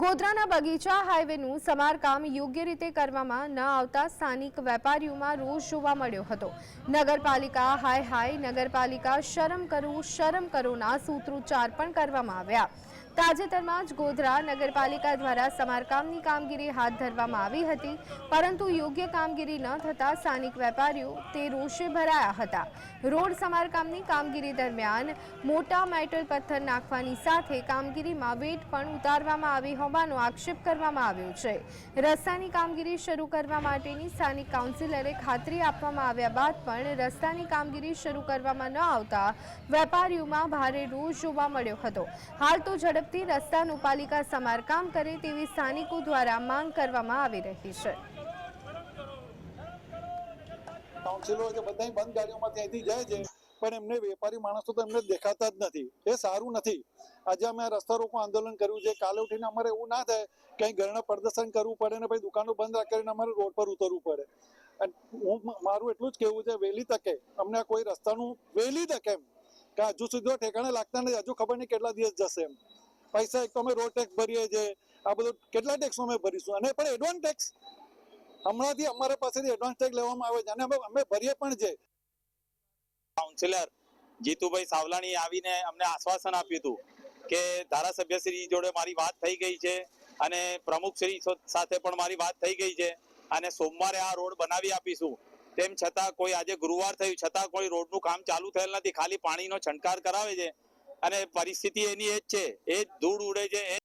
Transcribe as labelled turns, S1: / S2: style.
S1: ગોધરાના બગીચા, હાઈવેનું સમારકામ યોગ્ય રીતે કરવામાં ન આવતા સ્થાનિક વેપારીઓમાં રોષ જોવા મળ્યો હતો. નગરપાલિકા હાય હાય, નગરપાલિકા શરમ કરો, શરમ કરોના સૂત્રોચ્ચાર પણ કરવામાં આવ્યા. તાજેતરમાં જ ગોધરા નગરપાલિકા દ્વારા સમારકામની કામગીરી હાથ ધરવામાં આવી હતી, પરંતુ યોગ્ય કામગીરી ન થતાં સ્થાનિક વેપારીઓ તે રોષે ભરાયા હતા. રોડ સમારકામની કામગીરી દરમિયાન મોટા મેટલ પથ્થર નાખવાની સાથે કામગીરીમાં વેટ પણ ઉતારવામાં આવી હોવાનો આક્ષેપ કરવામાં આવ્યો છે. રસ્તાની કામગીરી શરૂ કરવા માટેની સ્થાનિક કાઉન્સિલરે ખાતરી આપવામાં આવ્યા બાદ પણ રસ્તાની કામગીરી શરૂ કરવામાં ન આવતા વેપારીઓમાં ભારે રોષ જોવા મળ્યો હતો. હાલ તો ઝડપથી રસ્તાનું પાલિકા સમારકામ કરે તેવી સ્થાનિકો દ્વારા માંગ કરવામાં આવી રહી છે.
S2: બધા બંધ ગાડીઓમાં ત્યાંથી જાય છે, પણ એમને વેપારી માણસો તો એમને દેખાતા જ નથી. એ સારું નથી. આજે અમે રસ્તા રોકો આંદોલન કર્યું છે. કાલે ઉઠીને અમારે એવું ના થાય કે ઘરના પ્રદર્શન કરવું પડે ને પછી દુકાનો બંધ રાખીને અમારે રોડ પર ઉતરવું પડે. હું મારું એટલું જ કહેવું છે, વહેલી તકે અમને કોઈ રસ્તાનું વહેલી તકે એમ. કે હજુ સુધી ઠેકાણે લાગતા નથી. હજુ ખબર નહીં કેટલા દિવસ જશે એમ. પૈસા એક તો અમે રોડ ટેક્સ ભરીએ છીએ. આ બધું કેટલા ટેક્સ અમે ભરીશું? અને પણ એડવાન્સ ટેક્સ હમણાંથી અમારા પાસેથી એડવાન્સ ટેક્સ લેવામાં આવે છે. અને અમે ભરીએ પણ છે.
S3: કાઉન્સિલર જીતુભાઈ સાવલાણી આવીને અમને આશ્વાસન આપ્યું હતું કે ધારાસભ્યશ્રી જોડે મારી વાત થઈ ગઈ છે અને પ્રમુખશ્રી સાથે પણ મારી વાત થઈ ગઈ છે અને સોમવારે આ રોડ બનાવી આપીશું. તેમ છતાં કોઈ આજે ગુરુવાર થયું. છતાં કોઈ રોડનું કામ ચાલુ થયેલ નથી. ખાલી પાણીનો છંટકાર કરાવે છે. અને પરિસ્થિતિ એની એ જ છે. એ ધૂળ ઉડે છે